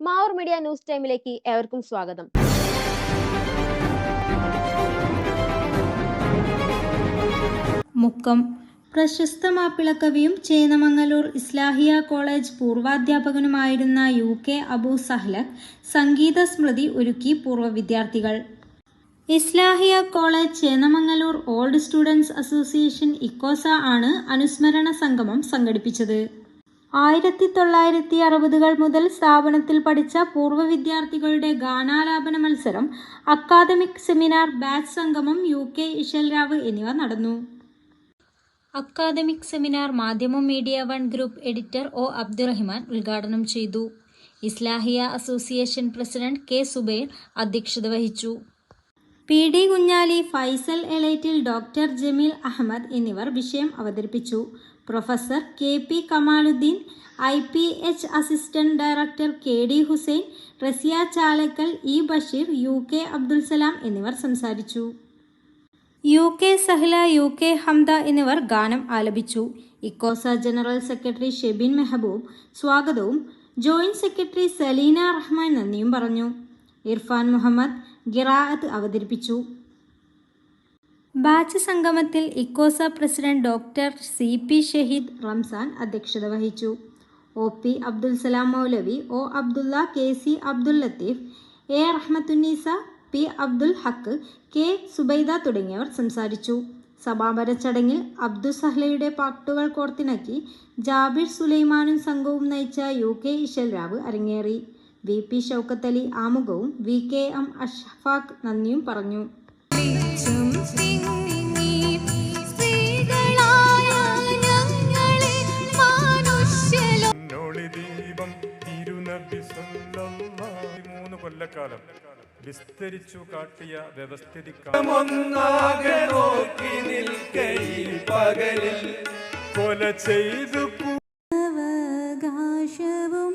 Mavoor media news ടൈമിലേക്ക് ഏവർക്കും സ്വാഗതം. മുക്കം. പ്രശസ്ത മാപ്പിളക്കവിയും ചേന്നമംഗലൂർ ഇസ്ലാഹിയ കോളേജ് പൂർവാധ്യാപകനുമായിരുന്ന യു കെ അബു സഹ്ലക് സംഗീത സ്മൃതി ഒരുക്കി പൂർവ വിദ്യാർത്ഥികൾ. Islahiya college Chennamangallur old students association Ikosa ആണ് അനുസ്മരണ സംഗമം സംഘടിപ്പിച്ചത്. ആയിരത്തി തൊള്ളായിരത്തി അറുപതുകൾ മുതൽ സ്ഥാപനത്തിൽ പഠിച്ച പൂർവ വിദ്യാർത്ഥികളുടെ ഗാനാലാപന മത്സരം അക്കാദമിക് സെമിനാർ ബാച്ച് സംഗമം യു കെ ഇഷൽരാവ് എന്നിവ നടന്നു. Academic seminar Madhyamam media one group editor O Abdurahiman ഉദ്ഘാടനം ചെയ്തു. Islahiya association president K Zubair അധ്യക്ഷത വഹിച്ചു. പി ഡി കുഞ്ഞാലി ഫൈസൽ എലൈറ്റിൽ ഡോക്ടർ ജമീൽ അഹമ്മദ് എന്നിവർ വിഷയം അവതരിപ്പിച്ചു. Professor K P Kamaluddin I P H assistant director K D Hussain Raziya Chalakkal E Basheer U K Abdul Salam എന്നിവർ സംസാരിച്ചു. U K Sahla U K Hamda എന്നിവർ ഗാനം ആലപിച്ചു. ഇക്കോസ ജനറൽ സെക്രട്ടറി ഷെബിൻ മെഹബൂബ് സ്വാഗതവും ജോയിന്റ് സെക്രട്ടറി സലീന റഹ്മാൻ നന്ദിയും പറഞ്ഞു. ഇർഫാൻ മുഹമ്മദ് ഗിറാഅത്ത് അവതരിപ്പിച്ചു. ബാച്ച് സംഗമത്തിൽ Ikosa president doctor C P Shaheed Ramzan അധ്യക്ഷത വഹിച്ചു. O P Abdul Salam Moulavi O Abdulla K C Abdul Latheef A Rahmathunnisa P Abdul Haq K Zubaida തുടങ്ങിയവർ സംസാരിച്ചു. സമാപന ചടങ്ങിൽ അബ്ദുൽ സഹ്ലയുടെ പാട്ടുകൾ കോർത്തിണക്കി ജാബിർ സുലൈമാനും സംഘവും നയിച്ച യു കെ ഇഷൽ രാവ് അരങ്ങേറി. വി പി ഷൗക്കത്ത് അലി ആമുഖവും വി കെ എം അഷ്ഫാഖ് നന്ദിയും പറഞ്ഞു. മൂന്ന് കൊല്ലക്കാലം വിസ്തരിച്ചു കാട്ടിയ വ്യവസ്ഥിതിക്കാലം കൊല ചെയ്തു അവകാശവും